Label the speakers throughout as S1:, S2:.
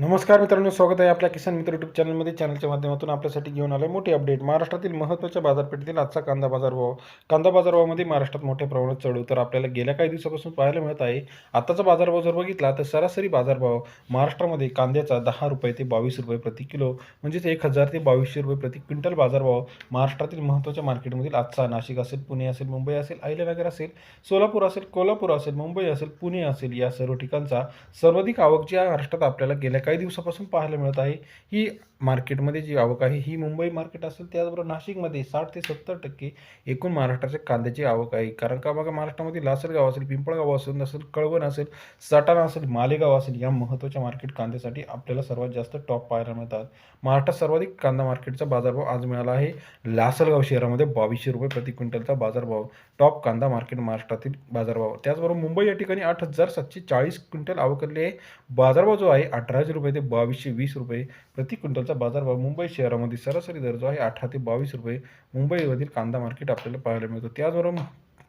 S1: नमस्कार मित्रांनो स्वागत आहे आपल्या किसान मित्र युट्यूब चॅनलमध्ये चॅनलच्या माध्यमातून आपल्यासाठी घेऊन आलं मोठी अपडेट महाराष्ट्रातील महत्त्वाच्या बाजारपेठेतील आजचा कांदा बाजारभाव कांदा बाजारभावामध्ये महाराष्ट्रात मोठ्या प्रमाणात चढ तर आपल्याला गेल्या काही दिवसापासून पाहायला मिळत आहे. आताचा बाजारभाव जर बघितला तर सरासरी बाजारभाव महाराष्ट्रामध्ये कांद्याचा दहा रुपये ते बावीस रुपये प्रति किलो म्हणजेच एक हजार ते बावीसशे रुपये प्रति क्विंटल बाजारभाव महाराष्ट्रातील महत्त्वाच्या मार्केटमधील आजचा नाशिक असेल पुणे असेल मुंबई असेल अहिल्यानगर असेल सोलापूर असेल कोल्हापूर असेल मुंबई असेल पुणे असेल या सर्व ठिकाणचा सर्वाधिक आवक जी महाराष्ट्रात आपल्याला गेल्या काही दिवसापासून पाहायला मिळत आहे. ही मार्केटमध्ये जी आवक आहे ही मुंबई मार्केट असेल त्याचबरोबर नाशिकमध्ये साठ ते सत्तर टक्के एकूण महाराष्ट्राच्या कांद्याची आवक आहे. कारण का बघा महाराष्ट्रामध्ये लासलगाव असेल पिंपळगाव असेल नसेल कळवण असेल सटाणा असेल मालेगाव असेल या महत्त्वाच्या मार्केट कांद्यासाठी आपल्याला सर्वात जास्त टॉप पाहायला मिळतात. महाराष्ट्रात सर्वाधिक कांदा मार्केटचा बाजारभाव आज मिळाला आहे. लासलगाव शहरामध्ये बावीसशे रुपये प्रति क्विंटलचा बाजारभाव टॉप कांदा मार्केट महाराष्ट्रातील बाजारभाव. त्याचबरोबर मुंबई या ठिकाणी आठ हजार सातशे चाळीस क्विंटल आवकले आहे. बाजारभाव जो आहे अठरा अठराशे रुपये ते बावीसशे वीस रुपये प्रति क्विंटलचा बाजारभाव मुंबई शहरामध्ये सरासरी दर जो आहे अठरा ते बावीस रुपये मुंबईमधील कांदा मार्केट आपल्याला पाहायला मिळतो. त्याचबरोबर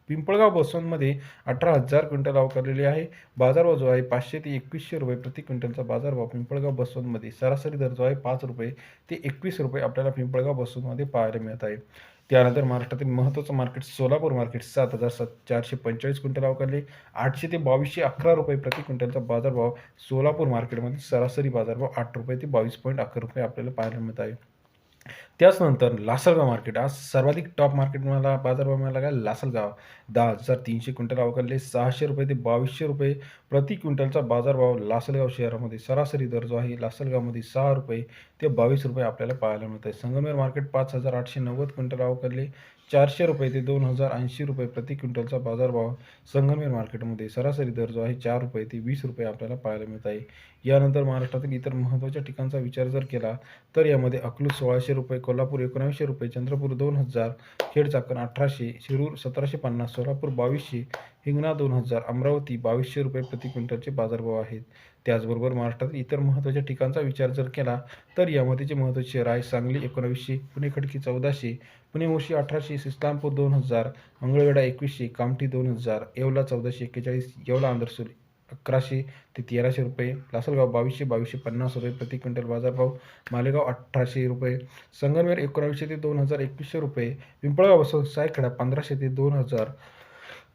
S1: पिंपळगाव बसवंतमध्ये अठरा हजार क्विंटल आवकारलेली आहे. बाजारभाव जो आहे पाचशे ते एकवीसशे रुपये प्रति क्विंटलचा बाजारभाव पिंपळगाव बसवंतमध्ये सरासरी दर जो आहे पाच रुपये ते एकवीस रुपये आपल्याला पिंपळगाव बसवंतमध्ये पाहायला मिळत आहे. त्यानंतर महाराष्ट्रातील महत्त्वाचं मार्केट सोलापूर मार्केट सात हजार सात चारशे पंचेचाळीस क्विंटल अवकारले आठशे ते बावीसशे अकरा रुपये प्रति क्विंटलचा बाजारभाव सोलापूर मार्केटमध्ये सरासरी बाजारभाव आठ रुपये ते बावीस पॉईंट अकरा रुपये आपल्याला पाहायला मिळत आहे. त्याचनंतर लासलगाव मार्केट. आज सर्वाधिक टॉप मार्केट मला बाजारभाव मिळाला काय लासलगाव. दहा हजार तीनशे क्विंटल अवकारले सहाशे रुपये ते बावीसशे रुपये प्रति क्विंटलचा बाजारभाव लासलगाव शहरामध्ये. सरासरी दर जो आहे लासलगावमध्ये सहा रुपये ते बावीस रुपये आपल्याला पाहायला मिळत आहे संगमेर मार्केट पाच हजार आठशे नव्वद क्विंटल अवकारले चारशे रुपये ते दोन हजार ऐंशी रुपये प्रति क्विंटलचा बाजारभाव संगमेर मार्केटमध्ये सरासरी दर जो आहे चार रुपये ते वीस रुपये आपल्याला पाहायला मिळत आहे. यानंतर महाराष्ट्रातील इतर महत्त्वाच्या ठिकाणचा विचार जर केला तर यामध्ये अकलूज सोळाशे रुपये कोल्हापूर एकोणावीसशे रुपये चंद्रपूर दोन हजार खेड चाकण अठराशे शिरूर सतराशे पन्नास सोलापूर बावीसशे हिंगणा दोन हजार अमरावती बावीसशे रुपये प्रति क्विंटलचे बाजारभाव आहेत. त्याचबरोबर महाराष्ट्रात इतर महत्त्वाच्या ठिकाणचा विचार जर केला तर यामध्ये जे महत्त्वाचे शहर आहे सांगली एकोणावीसशे पुणे खडकी चौदाशे पुणे मोशी अठराशे इस्लामपूर दोन हजार मंगळवेढा एकवीसशे कामठी दोन हजार येवला चौदाशे एक्केचाळीस येवला आंध्रसूर अकराशे ते तेराशे रुपये लासलगाव बावीसशे बावीसशे पन्नास रुपये प्रति क्विंटल बाजारभाव मालेगाव अठराशे रुपये संगमनेर एकोणावीसशे ते दोन हजार एकवीसशे रुपये पिंपळगाव बसव सायखेडा पंधराशे ते दोन हजार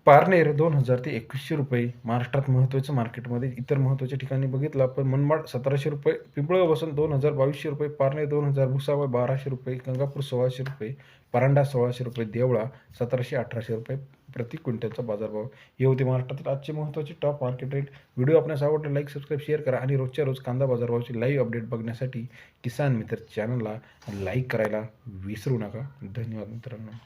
S1: पारनेर दोन हजार ते एकवीसशे रुपये. महाराष्ट्रात महत्त्वाचं मार्केटमध्ये इतर महत्त्वाच्या ठिकाणी बघितलं आपण मनमाड सतराशे रुपये पिंपळगाव बसून दोन हजार बावीसशे रुपये पारनेर दोन हजार भुसावळ बाराशे रुपये गंगापूर सोळाशे रुपये परांडा सोळाशे रुपये देवळा सतराशे अठराशे रुपये प्रति क्विंटलचा बाजारभाव. हे होते महाराष्ट्रातील आजचे महत्त्वाचे टॉप मार्केट रेट व्हिडिओ आपल्यास आवडला लाईक सबस्क्राईब शेअर करा आणि रोजच्या रोज कांदा बाजारभावाची लाईव्ह अपडेट बघण्यासाठी किसान मित्र चॅनलला लाईक करायला विसरू नका. धन्यवाद मित्रांनो.